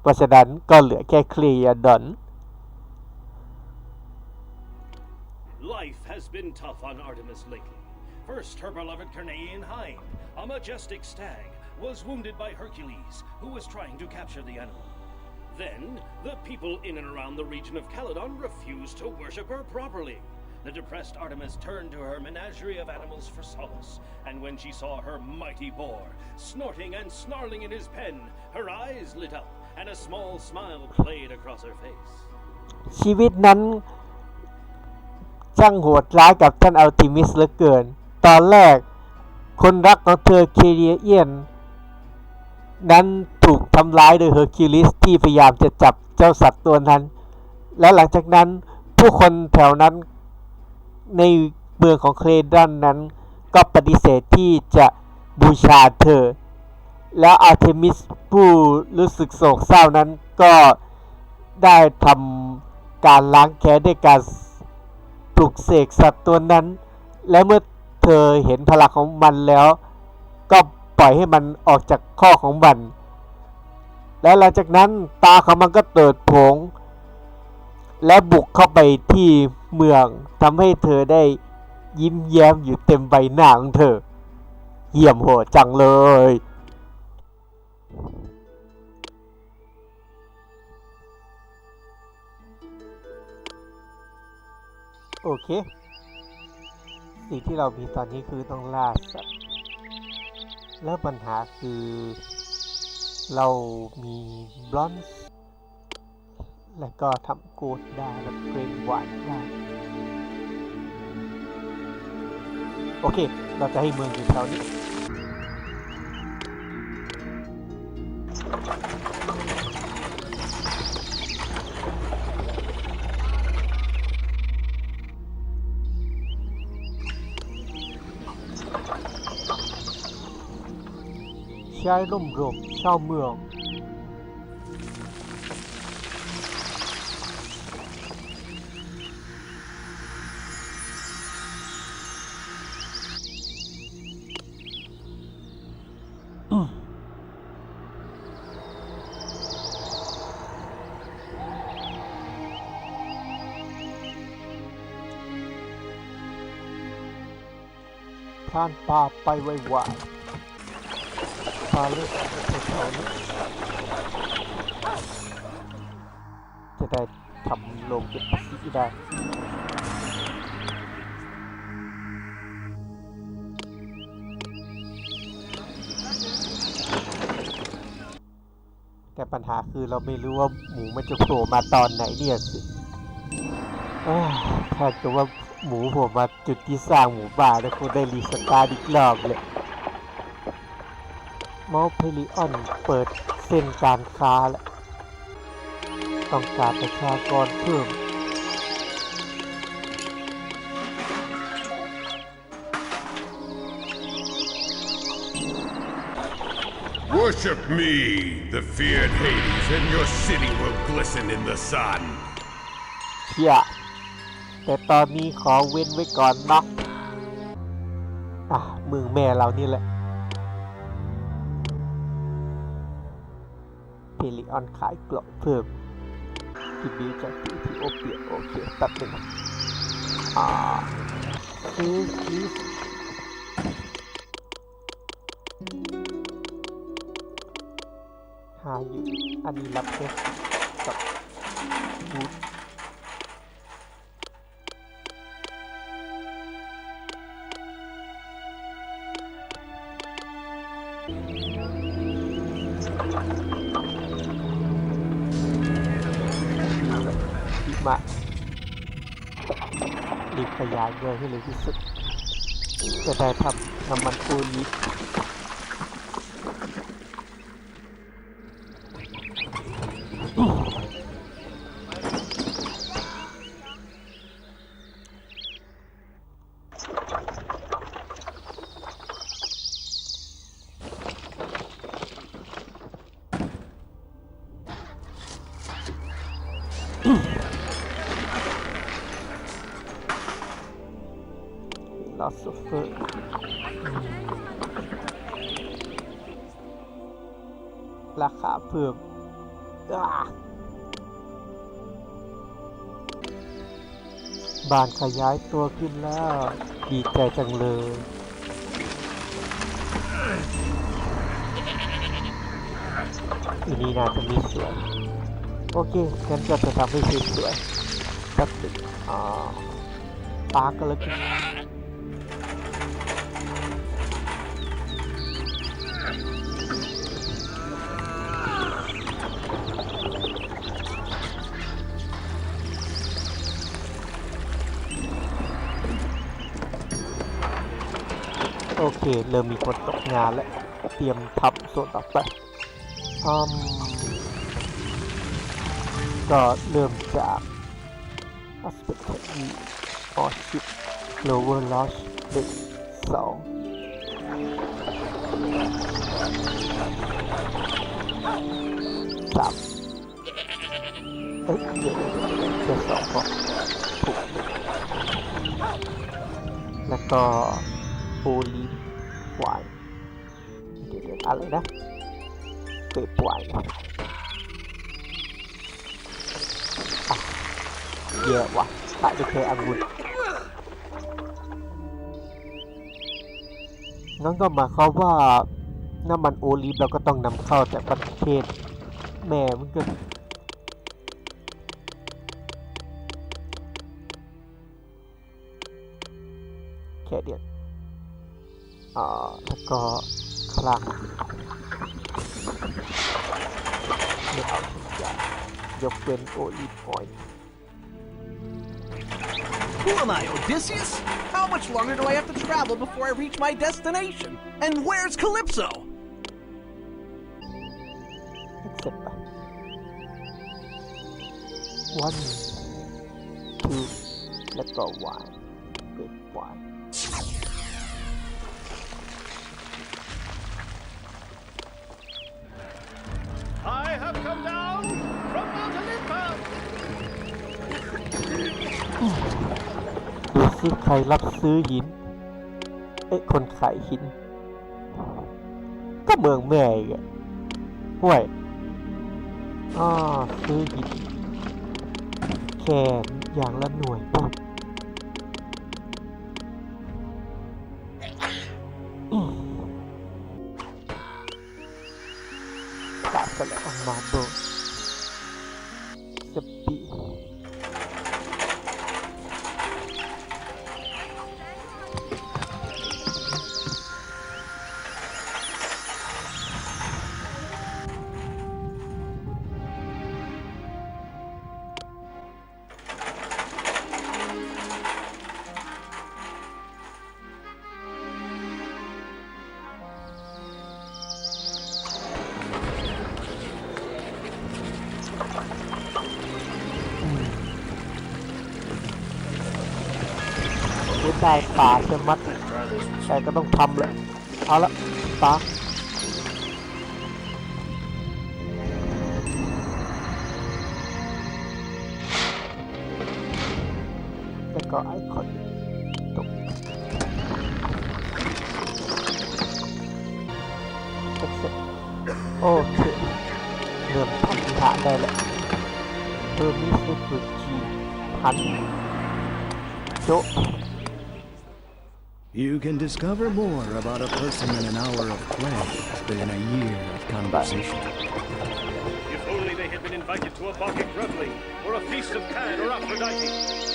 เพราะฉะนั้นก็เหลือแค่เคลียร์ดอน Life has been tough on Artemis lately. First, her beloved Carnean hind, a majestic stag, was wounded by Hercules, who was trying to capture the animal. Then, the people in and around the region of Calydon refused to worship her properly. The depressed Artemis turned to her menagerie of animals for solace, and when she saw her mighty boar snorting and snarling in his pen, her eyes lit up, and a small smile played across her face. ชีวิตนั้นช่างโหดร้ายกับท่านอัลติมิสเหลือเกิน ตอนแรก คนรักของเธอเคเรียเอียน นั้นถูกทำร้ายโดยเฮอร์คิวลิสที่พยายามจะจับเจ้าสัตว์ตัวนั้น และหลังจากนั้นผู้คนแถวนั้น ในเมืองของเครดันนั้น ก็ปฏิเสธที่จะบูชาเธอ แล้วอาร์เทมิสผู้รู้สึกโศกเศร้านั้นก็ได้ทำการล้างแค้นด้วยการปลุกเสกสัตว์ตัวนั้น และเมื่อเธอเห็นพลังของมันแล้ว ก็ปล่อยให้มันออกจากข้อของมัน และหลังจากนั้นตาของมันก็เติดผง และบุกเข้าไปที่เมืองทำให้เธอได้ยิ้มแย้มอยู่เต็มใบหน้าของเธอ เยี่ยมโหดจังเลย โอเค สิ่งที่เรามีตอนนี้คือต้องล่าสัตว์แล้วปัญหาคือเรามีบลอนซ์ และก็ทำโกดได้และเกรนหวานาจะให้เมืองอยู่แถวนี้ใช้ร่มรมเช่าเมืองท่านป่าไปไวๆพาเลือกแถวนี้จะได้ทำโรงเก็บภาษีได้แต่ปัญหาคือเราไม่รู้ว่าหมูมันจะโผล่มาตอนไหนเนี่ยสิเอ้ยถ้าดว่า หมูผล่มาจุดที่สร้างหมูบ้านแล้วคงได้รีสตาร์ทอีกรอบเลยมอลเพลิออนเปิดเส้นการค้าแล้วต้องการประชากรเพิ่ม Worship me, the feared Hades, and your city will glisten in the sun. แต่ตอนนี้ขอเว้นไว้ก่อนนะอะมืองแม่เรานี่แหละเพลิออนขายเกราะเพิ่มที่บีจากที่ที่โอเปียโอเคแป๊บหนึงอ่าซื้อลิสหาอยู่อันนี้รับเพชรกับบูท ขยายเยอะให้เร็วที่สุดจะได้ทำน้ำมันปูนี้ ราคาเพิ่มอ่าบ้านขยายตัวขึ้นแล้ว ดีใจจังเลยอันนี้น่าจะมีสวนโอเคงั้นก็จะทำให้สวยสักหนึ่งอ่าปากก็แล้วกัน เคเริ่มมีคนตกงานแล้ว เตรียมทำส่วนต่อไปอืมก็เริ่มจาก aspect technique or ship lower launch หนึ่งสองสามเอ้ยเดี๋ยวเดี๋ยวสองพอถูกแล้วก็โอลิ ฟไวน์เดี๋ยวเดี๋ยวอะไรนะเกรปไวน์แย่ว่ะตายไปเคยองุ่นงั้นก็หมายความว่าน้ำมันโอลีฟเราก็ต้องนำเข้าจากประเทศแม่มันก็แค่เดียว แล้วก็คลังไม่เอาทุกอย่างยกเว้นโอลีฟออยล์ Who am I, Odysseus? How much longer do I have to travel before I reach my destination? And where's Calypso? accept ไป one two แล้วก็ y Have come down from Mount Olympus! ดูซิใครรับซื้อหิน เอ้คนขายหิน ก็เมืองแม่อีกอะห่วยอ่าซื้อหิน แค่อย่างละหน่วยปุ๊บ ดไเสียดายป่าจะมัด แต่ก็ต้องทำแหละเอาละปาแล้วก็ไอคอนตกเสร็จโอเคเริ่มทำฐานได้แล้วเพิ่มมิสเตอร์จีพันโจ You can discover more about a person in an hour of play than in a year of conversation. If only they had been invited to a Bacchic reveling, or a feast of Pan or Aphrodite.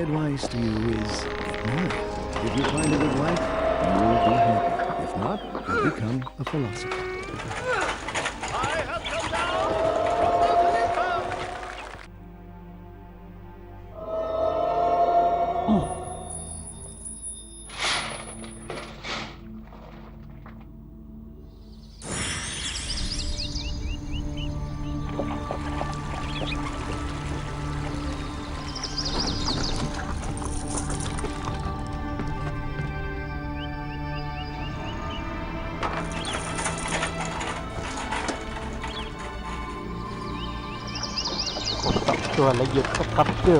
Advice to you is get married. If you find a good wife, you'll be happy. If not, you'll become a philosopher. ตัวและหยุดสครับเพื่อ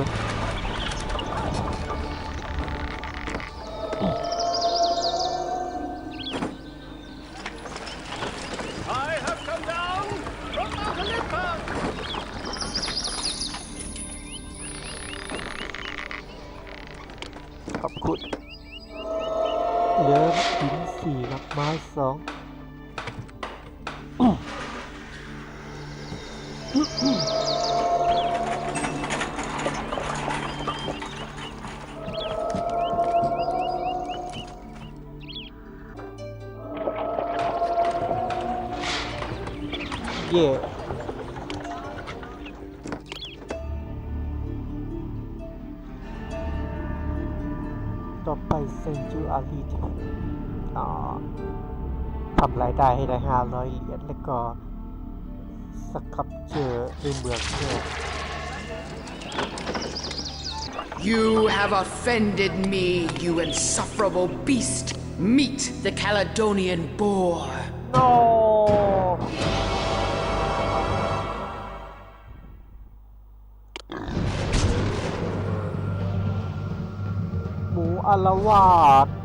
You have offended me, you insufferable beast. Meet the Caledonian boar. Oh. No. Mu alawat.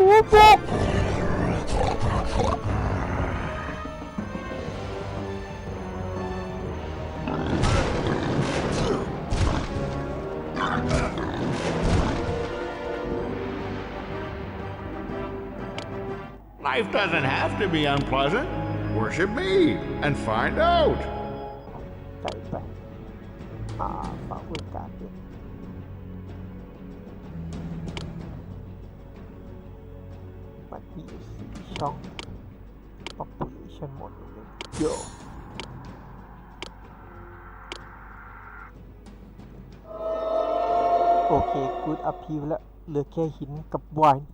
Life doesn't have to be unpleasant. Worship me and find out. ไก่ไปอ่าฝากบริการด้วยมันมีอยู่สี่ช่อง population หมดเลยโยโอเค good appeal แล้วเหลือแค่หินกับวน์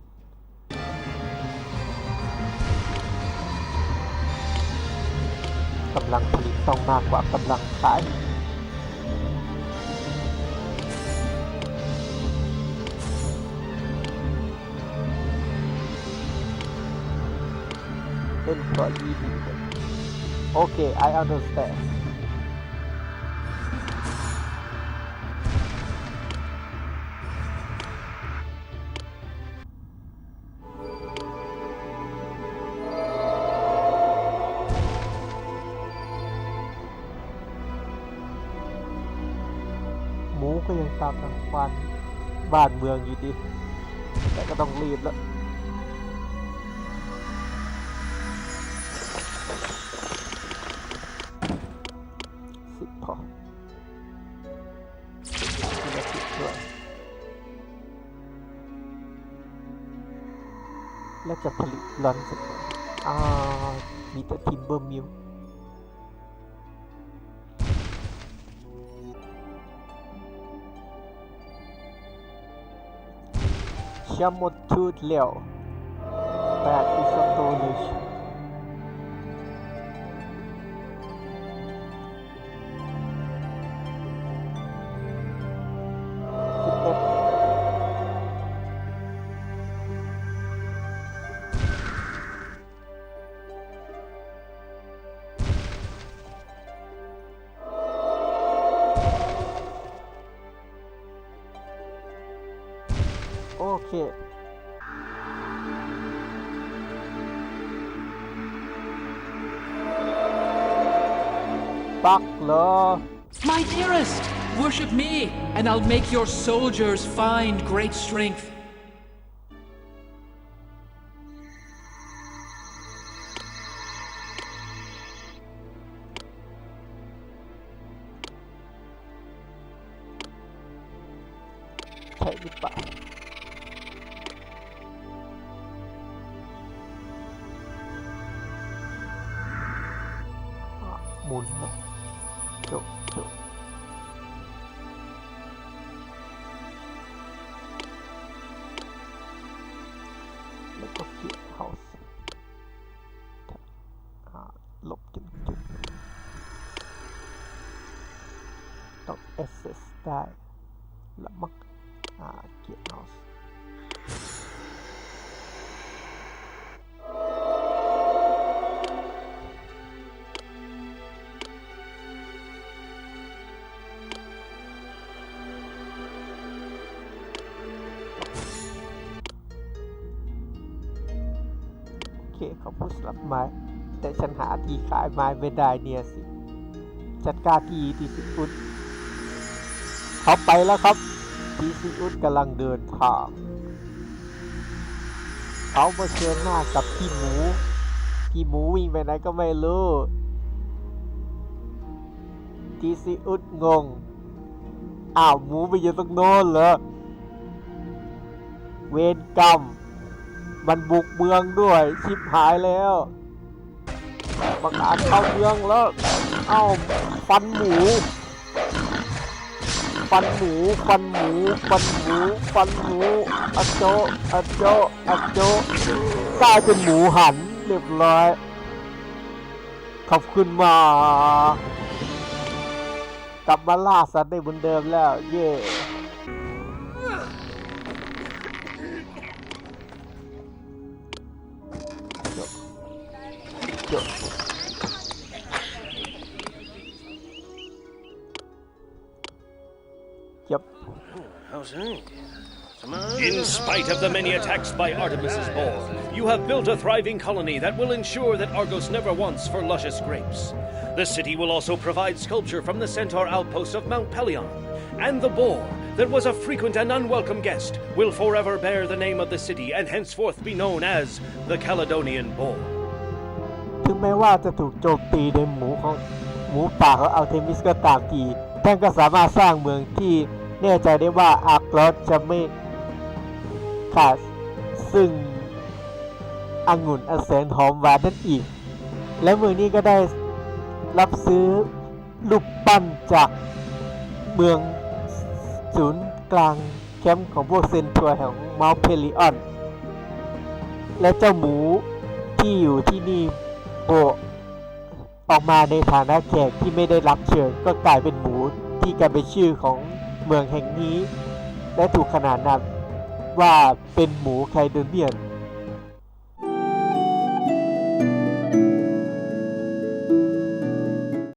กำลังผลิตต้องมากกว่ากำลังขาย employee detail. Okay, I understand. หมูก็ยังตามรังควานบ้านเมืองอยู่ดีแต่ก็ต้องรีบแล้ว และจะผลิตลันสักอยอ่ามีแต่ทิมเบอร์มิลชาโมทูดเลียวแปดอิสโตเลช My dearest, worship me, and I'll make your soldiers find great strength. och House. Loppken. Ja, SS där. ไม้ แต่ฉันหาที่ขายไม้ไม่ได้เนี่ยสิ จัดการที่ที่สิอุดเขาไปแล้วครับทีซีอุดกำลังเดินทางเขาเผชิญหน้ากับพี่หมู พี่หมูวิ่งไปไหนก็ไม่รู้ทีซีอุดงง อ้าวหมูไปอยู่ตรงโน้นเหรอ เวรกรรม มันบุกเมืองด้วย ชิบหายแล้วบังอาจเข้าเมืองแล้ว เอ้าฟันหมู ฟันหมู ฟันหมู ฟันหมู ฟันหมูอะโจอะโจอะโจกลายเป็นหมูหันเรียบร้อยขอบคุณมากกลับมาล่าสัตว์ได้เหมือนเดิมแล้ว เย่ In spite of the many attacks by Artemis's boar, you have built a thriving colony that will ensure that Argos never wants for luscious grapes. The city will also provide sculpture from the centaur outpost of Mount Pelion, and the boar, that was a frequent and unwelcome guest, will forever bear the name of the city and henceforth be known as the Caledonian Boar. ถึงแม้ว่าจะถูกโจมตีโดยหมูของหมูป่าของอัลเทมิสก็ตามทีท่านก็สามารถสร้างเมืองที่ แน่ใจได้ว่าอาร์กลอสจะไม่ขาดซึ่งองุ่นอันแสนหอมหวานนั่นอีก และเมืองนี้ก็ได้รับซื้อรูปปั้นจากเมืองศูนย์กลางแคมป์ของพวกเซนทัวร์ของมาเพลิออน และเจ้าหมูที่อยู่ที่นี่โผล่ออกมาในฐานะแขกที่ไม่ได้รับเชิญก็กลายเป็นหมูที่กลายเป็นชื่อของ เมืองแห่งนี้ และถูกขนานนามว่าเป็นหมูไคเดเนียน